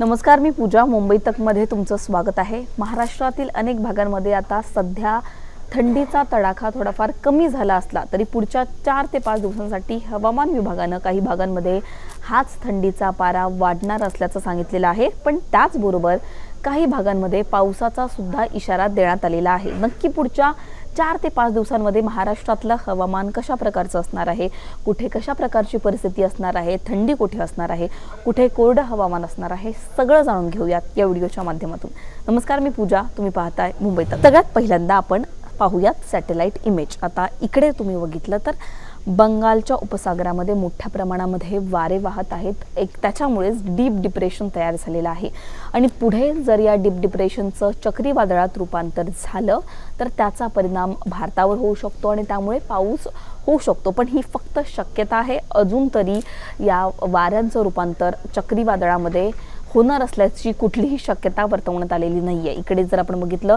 नमस्कार मी पूजा. मुंबई तकमध्ये तुमचं स्वागत आहे. महाराष्ट्रातील अनेक भागांमध्ये आता सध्या थंडीचा तडाखा थोडाफार कमी झाला असला तरी पुढच्या चार ते पाच दिवसांसाठी हवामान विभागानं काही भागांमध्ये हाच थंडीचा पारा वाढणार असल्याचं सांगितलेलं आहे. पण त्याचबरोबर काही भागांमध्ये पावसाचा सुद्धा इशारा देण्यात आलेला आहे. नक्की पुढच्या चार ते पाच दिवसांमध्ये महाराष्ट्रातलं हवामान कशा प्रकारचं असणार आहे? कुठे कशा प्रकारची परिस्थिती असणार आहे? थंडी कुठे असणार आहे? कुठे कोरडं हवामान असणार आहे? सगळं जाणून घेऊयात या व्हिडिओच्या माध्यमातून. नमस्कार मी पूजा. तुम्ही पाहताय मुंबईत सगळ्यात पहिल्यांदा आपण पाहूयात सॅटेलाईट इमेज. आता इकडे तुम्ही बघितलं तर बंगालच्या उपसागरामध्ये मोठ्या प्रमाणामध्ये वारे वाहत आहेत. एक त्याच्यामुळेच डीप डिप्रेशन तयार झालेलं आहे. आणि पुढे जर या डीप डिप्रेशनचं चक्रीवादळात रूपांतर झालं तर त्याचा परिणाम भारतावर होऊ शकतो आणि त्यामुळे पाऊस होऊ शकतो. पण ही फक्त शक्यता आहे. अजून तरी या वाऱ्यांचं रूपांतर चक्रीवादळामध्ये होणार असल्याची कुठलीही शक्यता वर्तवण्यात आलेली नाही आहे इकडे जर आपण बघितलं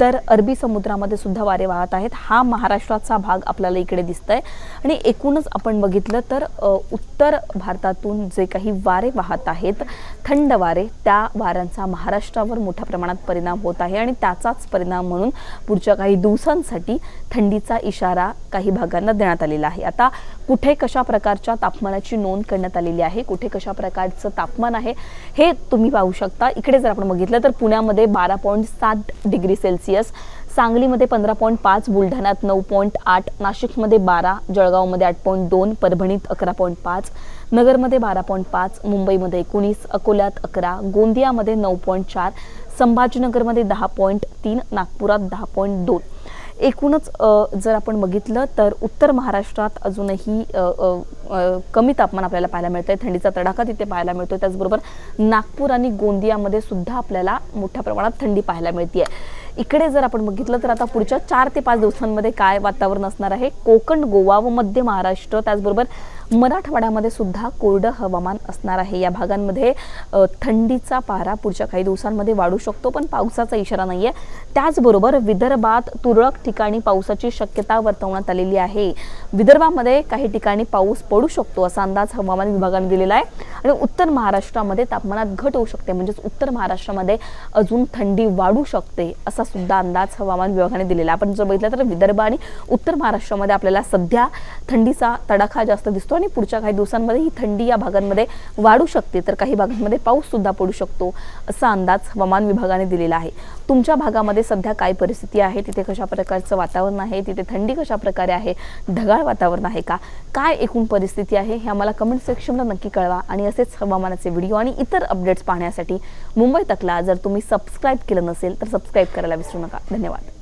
तर अरबी समुद्रामध्ये सुद्धा वारे वाहत आहेत. हा महाराष्ट्राचा भाग आपल्याला इकडे दिसतंय. आणि एकूणच आपण बघितलं तर उत्तर भारतातून जे काही वारे वाहत आहेत थंड वारे त्या वाऱ्यांचा महाराष्ट्रावर मोठ्या प्रमाणात परिणाम होत आहे. आणि त्याचाच परिणाम म्हणून पुढच्या काही दिवसांसाठी थंडीचा इशारा काही भागांना देण्यात आलेला आहे. आता कुठे कशा प्रकारच्या तापमानाची नोंद करण्यात आलेली आहे कुठे कशा प्रकारचं तापमान आहे हे तुम्ही पाहू शकता. इकडे जर आपण बघितलं तर पुण्यामध्ये बारा पॉईंट सात डिग्री सेल्सिअस सांगलीमध्ये पंधरा पॉईंट पाच बुलढाण्यात नऊ पॉईंट आठ नाशिकमध्ये बारा जळगावमध्ये आठ पॉईंट दोन परभणीत अकरा पॉईंट पाच नगरमध्ये बारा पॉईंट पाच मुंबईमध्ये एकोणीस अकोल्यात अकरा गोंदियामध्ये नऊ पॉईंट चार संभाजीनगरमध्ये दहा पॉईंट तीन नागपुरात दहा पॉईंट दोन. एकूणच जर आपण बघितलं तर उत्तर महाराष्ट्रात अजूनही कमी तापमान आपल्याला पाहायला मिळतंय. थंडीचा तडाखा तिथे पाहायला मिळतोय. त्याचबरोबर नागपूर आणि गोंदियामध्ये सुद्धा आपल्याला मोठ्या प्रमाणात थंडी पाहायला मिळते इकडे जर आपण बघितलं तर आता पुढच्या चार ते पाच दिवसांमध्ये काय वातावरण असणार आहे? कोकण गोवा व मध्य महाराष्ट्र त्याचबरोबर मराठवाड्यामध्ये सुद्धा कोरडं हवामान असणार आहे. या भागांमध्ये थंडीचा पारा पुढच्या काही दिवसांमध्ये वाढू शकतो पण पावसाचा इशारा नाही आहे त्याचबरोबर विदर्भात तुरळक ठिकाणी पावसाची शक्यता वर्तवण्यात आलेली आहे. विदर्भामध्ये काही ठिकाणी पाऊस पडू शकतो असा अंदाज हवामान विभागाने दिलेला आहे. आणि उत्तर महाराष्ट्रामध्ये तापमानात घट होऊ शकते म्हणजेच उत्तर महाराष्ट्रामध्ये अजून थंडी वाढू शकते असा सुद्धा अंदाज हवामान विभागाने दिलेला आहे. आपण जर बघितलं तर विदर्भ आणि उत्तर महाराष्ट्रामध्ये आपल्याला सध्या थंडीचा तडाखा जास्त दिसतो आणि पुढच्या काही दिवसांमध्ये ही थंडी या भागांमध्ये वाढू शकते तर काही भागांमध्ये पाऊस सुद्धा पडू शकतो असा अंदाज हवामान विभागाने दिलेला आहे. तुमच्या भागामध्ये सध्या काय परिस्थिती आहे? तिथे कशा प्रकारचं वातावरण आहे? तिथे थंडी कशा प्रकारे आहे? ढगाळ वातावरण आहे का? काय एकूण परिस्थिती आहे? हे आम्हाला कमेंट सेक्शनला नक्की कळवा आणि असेच हवामानाचे व्हिडिओ आणि इतर अपडेट्स पाहण्यासाठी मुंबई तकला जर तुम्ही सबस्क्राईब केलं नसेल तर सबस्क्राईब करायला विसरू नका. धन्यवाद.